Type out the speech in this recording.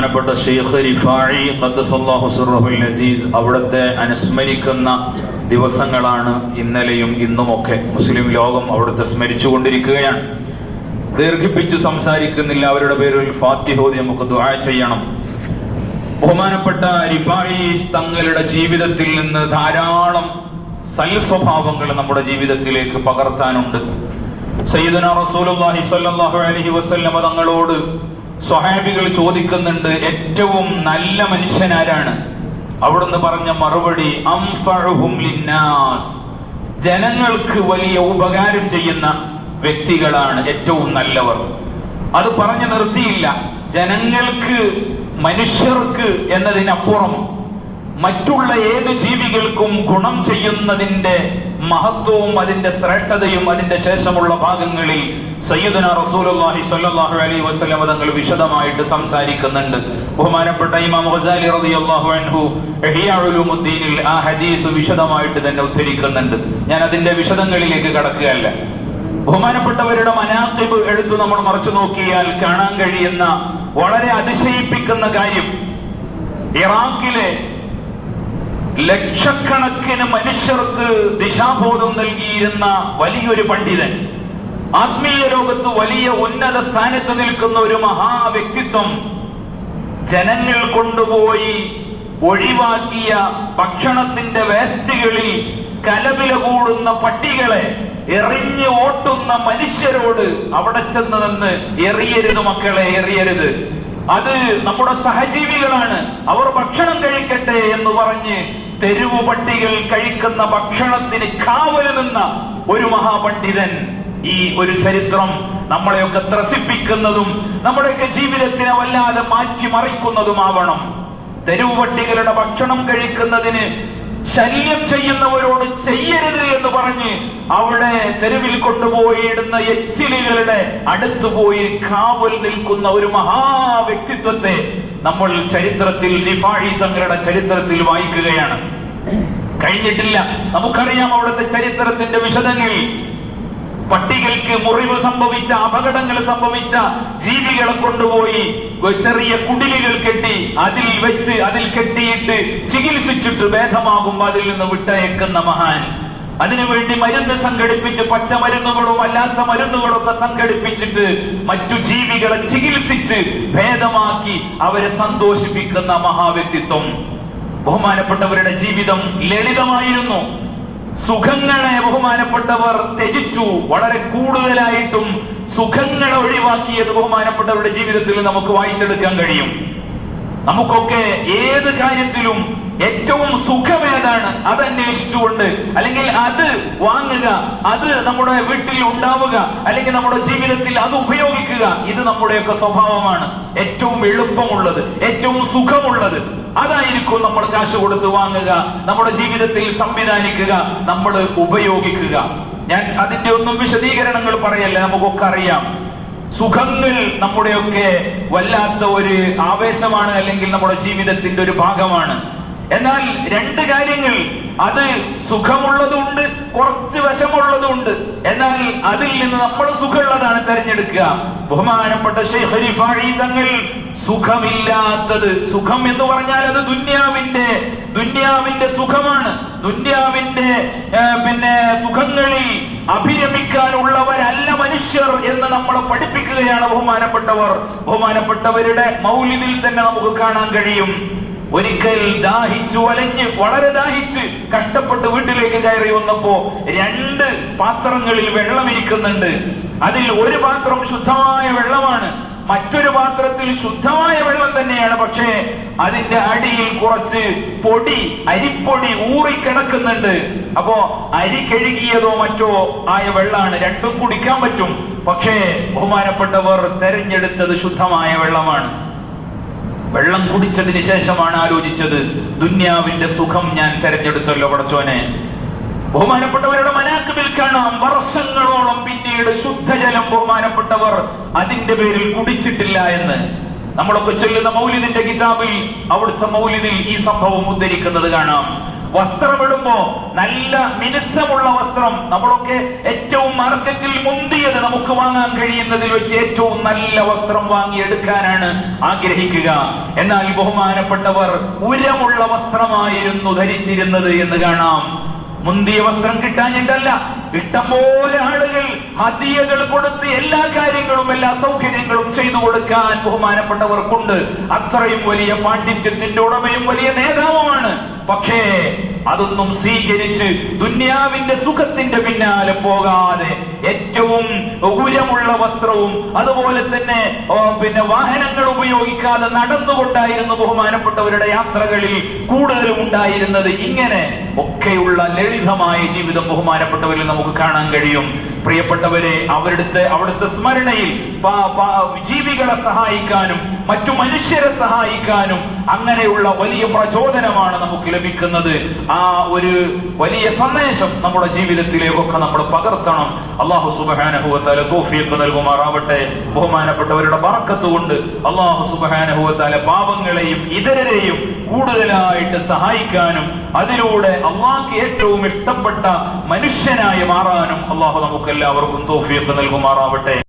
ബഹുമാനപ്പെട്ട ഷെയ്ഖ് സിർറഹുൽ അസീസ് അവിടുത്തെ അനുസ്മരിക്കുന്ന ദിവസങ്ങളാണ് ഇന്നലെയും ഇന്നുമൊക്കെ. മുസ്ലിം ലോകം അവിടുത്തെ സ്മരിച്ചുകൊണ്ടിരിക്കുകയാണ്. ദീർഘിപ്പിച്ച് സംസാരിക്കുന്നില്ല അവരുടെ പേരിൽ ഫാത്തിഹോദി നമുക്ക് ദുആ ചെയ്യണം. ബഹുമാനപ്പെട്ട റിഫായി തങ്ങളുടെ ജീവിതത്തിൽ നിന്ന് ധാരാളം സൽസ്വഭാവങ്ങൾ നമ്മുടെ ജീവിതത്തിലേക്ക് പകർത്താനുണ്ട്. സയ്യിദന റസൂലുള്ളാഹി സ്വല്ലല്ലാഹു അലൈഹി വസല്ലമ തങ്ങളോട് സ്വഹാബികൾ ചോദിക്കുന്നുണ്ട് ഏറ്റവും നല്ല മനുഷ്യൻ ആരാണ്? അവിടുന്ന് പറഞ്ഞ മറുപടി ജനങ്ങൾക്ക് വലിയ ഉപകാരം ചെയ്യുന്ന വ്യക്തികളാണ് ഏറ്റവും നല്ലവർ. അത് പറഞ്ഞു നിർത്തിയില്ല. ജനങ്ങൾക്ക് മനുഷ്യർക്ക് എന്നതിനപ്പുറം മറ്റുള്ള ഏത് ജീവികൾക്കും ഗുണം ചെയ്യുന്നതിന്റെ മഹത്വവും അതിന്റെ ശ്രേഷ്ഠതയും അതിന്റെ ശേഷമുള്ള ഭാഗങ്ങളിൽ സയ്യിദുന റസൂലുള്ളാഹി സ്വല്ലല്ലാഹു അലൈഹി വസല്ലം തങ്ങൾ വിശദമായിട്ട് സംസാരിക്കുന്നുണ്ട്. ബഹുമാനപ്പെട്ട ഇമാം ഗസാലി റളിയല്ലാഹു അൻഹു ഇഹ്യാ ആ ഹദീസ് വിശദമായിട്ട് തന്നെ ഉദ്ധരിക്കുന്നുണ്ട്. ഞാൻ അതിന്റെ വിശദങ്ങളിലേക്ക് കടക്കുകയല്ല. ബഹുമാനപ്പെട്ടവരുടെ മനാക്കിബ് എടുത്തു നമ്മൾ മറച്ചു നോക്കിയാൽ കാണാൻ കഴിയുന്ന വളരെ അതിശയിപ്പിക്കുന്ന കാര്യം ഇറാഖിലെ ലക്ഷക്കണക്കിന് മനുഷ്യർക്ക് ദിശാബോധം നൽകിയിരുന്ന വലിയൊരു പണ്ഡിതൻ. ആത്മീയ ലോകത്ത് വലിയ ഉന്നത സ്ഥാനത്ത് നിൽക്കുന്ന ഒരു മഹാ വ്യക്തിത്വം ജനങ്ങൾ കൊണ്ടുപോയി ഒഴിവാക്കിയ ഭക്ഷണത്തിന്റെ വേസ്റ്റുകളിൽ കലവില കൂടുന്ന പട്ടികളെ എറിഞ്ഞു ഓട്ടുന്ന മനുഷ്യരോട് അവിടെ ചെന്ന് നിന്ന് എറിയരുത് മക്കളെ എറിയരുത്. അത് നമ്മുടെ സഹജീവികളാണ്. അവർ ഭക്ഷണം കഴിക്കട്ടെ എന്ന് പറഞ്ഞ് തെരുവു പട്ടികൾ കഴിക്കുന്ന ഭക്ഷണത്തിന് കാവൽ നിന്ന ഒരു മഹാപണ്ഡിതൻ ഈ ഒരു ചരിത്രം നമ്മളെയൊക്കെ ത്രസിപ്പിക്കുന്നതും നമ്മുടെയൊക്കെ ജീവിതത്തിനെ വല്ലാതെ മാറ്റിമറിക്കുന്നതുമാവണം. തെരുവു പട്ടികളുടെ ഭക്ഷണം കഴിക്കുന്നതിന് ശല്യം ചെയ്യുന്നവരോട് ചെയ്യരുത് എന്ന് പറഞ്ഞ് അവിടെ തെരുവിൽ കൊണ്ടുപോയി ഇടുന്ന എച്ചിലുകളുടെ അടുത്ത് പോയി കാവൽ നിൽക്കുന്ന ഒരു മഹാ വ്യക്തിത്വത്തെ നമ്മൾ ചരിത്രത്തിൽ നിഫാഴി തങ്ങളുടെ ചരിത്രത്തിൽ വായിക്കുകയാണ്. കഴിഞ്ഞിട്ടില്ല. നമുക്കറിയാം അവിടുത്തെ ചരിത്രത്തിന്റെ വിശദങ്ങൾ. പട്ടികൾക്ക് മുറിവ് സംഭവിച്ച അപകടങ്ങൾ സംഭവിച്ച ജീവികളെ കൊണ്ടുപോയി ചെറിയ കുടിലുകൾ കെട്ടി അതിൽ വെച്ച് അതിൽ കെട്ടിയിട്ട് ചികിത്സിച്ചിട്ട് ഭേദമാകും അതിൽ നിന്ന് വിട്ടയക്കുന്ന മഹാൻ. അതിനുവേണ്ടി മരുന്ന് സംഘടിപ്പിച്ച് പച്ചമരുന്നുകളും അല്ലാത്ത മരുന്നുകളും ഒക്കെ സംഘടിപ്പിച്ചിട്ട് മറ്റു ജീവികളെ ചികിത്സിച്ച് ഭേദമാക്കി അവരെ സന്തോഷിപ്പിക്കുന്ന മഹാവ്യക്തിത്വം. ബഹുമാനപ്പെട്ടവരുടെ ജീവിതം ലളിതമായിരുന്നു. സുഖങ്ങളെ ബഹുമാനപ്പെട്ടവർ ത്യജിച്ചു. വളരെ കൂടുതലായിട്ടും സുഖങ്ങളെ ഒഴിവാക്കിയത് ബഹുമാനപ്പെട്ടവരുടെ ജീവിതത്തിൽ നമുക്ക് വായിച്ചെടുക്കാൻ കഴിയും. നമുക്കൊക്കെ ഏത് കാര്യത്തിലും ഏറ്റവും സുഖമേതാണ് അത് അന്വേഷിച്ചുകൊണ്ട് അല്ലെങ്കിൽ അത് വാങ്ങുക അത് നമ്മുടെ വീട്ടിൽ ഉണ്ടാവുക അല്ലെങ്കിൽ നമ്മുടെ ജീവിതത്തിൽ അത് ഉപയോഗിക്കുക. ഇത് നമ്മുടെയൊക്കെ സ്വഭാവമാണ്. ഏറ്റവും എളുപ്പമുള്ളത് ഏറ്റവും സുഖമുള്ളത്. അതായിരിക്കും നമ്മൾ കാശ് കൊടുത്ത് വാങ്ങുക നമ്മുടെ ജീവിതത്തിൽ സംവിധാനിക്കുക നമ്മൾ ഉപയോഗിക്കുക. ഞാൻ അതിന്റെ ഒന്നും വിശദീകരണങ്ങൾ പറയല്ല നമുക്കൊക്കെ അറിയാം. സുഖങ്ങൾ നമ്മുടെയൊക്കെ വല്ലാത്ത ഒരു ആവേശമാണ് അല്ലെങ്കിൽ നമ്മുടെ ജീവിതത്തിന്റെ ഒരു ഭാഗമാണ്. എന്നാൽ രണ്ട് കാര്യങ്ങൾ അത് സുഖമുള്ളതുണ്ട് കുറച്ച് വശമുള്ളതുണ്ട്. എന്നാൽ അതിൽ നിന്ന് നമ്മൾ സുഖമുള്ളതാണ് തെരഞ്ഞെടുക്കുക. ബഹുമാനപ്പെട്ട തങ്ങൾ സുഖമില്ലാത്തത് സുഖം എന്ന് പറഞ്ഞാൽ അത് ദുന്യാവിന്റെ ദുന്യാവിന്റെ സുഖമാണ്. ദുന്യാവിന്റെ പിന്നെ സുഖങ്ങളിൽ അഭിരമിക്കാനുള്ളവരല്ല മനുഷ്യർ എന്ന് നമ്മളെ പഠിപ്പിക്കുകയാണ് ബഹുമാനപ്പെട്ടവർ. ബഹുമാനപ്പെട്ടവരുടെ മൗലിനിൽ തന്നെ നമുക്ക് കാണാൻ കഴിയും. ഒരിക്കൽ ദാഹിച്ചു വലഞ്ഞ് വളരെ ദാഹിച്ച് കഷ്ടപ്പെട്ട് വീട്ടിലേക്ക് കയറി വന്നപ്പോ രണ്ട് പാത്രങ്ങളിൽ വെള്ളം ഇരിക്കുന്നുണ്ട് അതിൽ ഒരു പാത്രം ശുദ്ധമായ വെള്ളമാണ്. മറ്റൊരു പാത്രത്തിൽ ശുദ്ധമായ വെള്ളം തന്നെയാണ് പക്ഷേ അതിന്റെ അടിയിൽ കുറച്ച് പൊടി അരിപ്പൊടി ഊറി കിടക്കുന്നുണ്ട്. അപ്പോ അരി കഴുകിയതോ മറ്റോ ആയ വെള്ളമാണ് രണ്ടും കുടിക്കാൻ പറ്റും. പക്ഷേ ബഹുമാനപ്പെട്ടവർ തെരഞ്ഞെടുത്തത് ശുദ്ധമായ വെള്ളമാണ്. വെള്ളം കുടിച്ചതിന് ശേഷമാണ് ആലോചിച്ചത് ദുന്യാവിന്റെ സുഖം ഞാൻ തെരഞ്ഞെടുത്തല്ലോ പടച്ചോനെ. ബഹുമാനപ്പെട്ടവരുടെ മനാക്കുബിൽ കാണാം. വർഷങ്ങളോളം പിന്നീട് ശുദ്ധജലം ബഹുമാനപ്പെട്ടവർ അതിന്റെ പേരിൽ കുടിച്ചിട്ടില്ല എന്ന്. നമ്മളൊക്കെ ചൊല്ലുന്ന മൗലിദിന്റെ കിതാബിൽ അവിടുത്തെ മൗലിദിൽ ഈ സംഭവം ഉദ്ധരിക്കുന്നത് കാണാം. വസ്ത്രമിടുമ്പോ നല്ല മിനുസമുള്ള വസ്ത്രം നമ്മളൊക്കെ ഏറ്റവും മാർക്കറ്റിൽ മുന്തിയത് നമുക്ക് വാങ്ങാൻ കഴിയുന്നതിൽ വെച്ച് ഏറ്റവും നല്ല വസ്ത്രം വാങ്ങിയെടുക്കാനാണ് ആഗ്രഹിക്കുക. എന്നാൽ ബഹുമാനപ്പെട്ടവർ ഉരമുള്ള വസ്ത്രമായിരുന്നു ധരിച്ചിരുന്നത് എന്ന് കാണാം. മുന്തിയ വസ്ത്രം കിട്ടാഞ്ഞിട്ടല്ല. ഇഷ്ടംപോലെ ആളുകൾ ഹദിയകൾ കൊടുത്ത് എല്ലാ കാര്യങ്ങളും എല്ലാ സൗകര്യങ്ങളും ചെയ്തു കൊടുക്കാൻ ബഹുമാനപ്പെട്ടവർക്കുണ്ട്. അത്രയും വലിയ പാണ്ഡിത്യത്തിന്റെ ഉടമയും വലിയ നേതാവുമാണ്. പക്ഷേ അതൊന്നും സ്വീകരിച്ച് ദുന്യാവിന്റെ സുഖത്തിന്റെ പിന്നാലെ പോകാതെ ഏറ്റവും ഉയരമുള്ള വസ്ത്രവും അതുപോലെ തന്നെ പിന്നെ വാഹനങ്ങൾ ഉപയോഗിക്കാതെ നടന്നുകൊണ്ടായിരുന്നു ബഹുമാനപ്പെട്ടവരുടെ യാത്രകളിൽ കൂടുതലും ഉണ്ടായിരുന്നത്. ഇങ്ങനെ ഒക്കെയുള്ള ലളിതമായ ജീവിതം ബഹുമാനപ്പെട്ടവരിൽ നമുക്ക് കാണാൻ കഴിയും. പ്രിയപ്പെട്ടവരെ അവരുടെ അവിടുത്തെ സ്മരണയിൽ ജീവികളെ സഹായിക്കാനും മറ്റു മനുഷ്യരെ സഹായിക്കാനും അങ്ങനെയുള്ള വലിയ പ്രചോദനമാണ് നമുക്ക് ലഭിക്കുന്നത്. ആ ഒരു വലിയ സന്ദേശം നമ്മുടെ ജീവിതത്തിലേക്കൊക്കെ നമ്മൾ പകർത്തണം. അള്ളാഹു സുബാനഹുവത്താല തോഫിയൊക്കെ നൽകുമാറാവട്ടെ. ബഹുമാനപ്പെട്ടവരുടെ പറക്കത്ത് കൊണ്ട് അള്ളാഹു സുബാനഹുവത്താല പാപങ്ങളെയും ഇതരരെയും കൂടുതലായിട്ട് സഹായിക്കാനും അതിലൂടെ അള്ളാഹ്ക്ക് ഏറ്റവും ഇഷ്ടപ്പെട്ട മനുഷ്യനായി മാറാനും അള്ളാഹു നമുക്ക് എല്ലാവർക്കും തോഫിയൊക്കെ നൽകുമാറാവട്ടെ.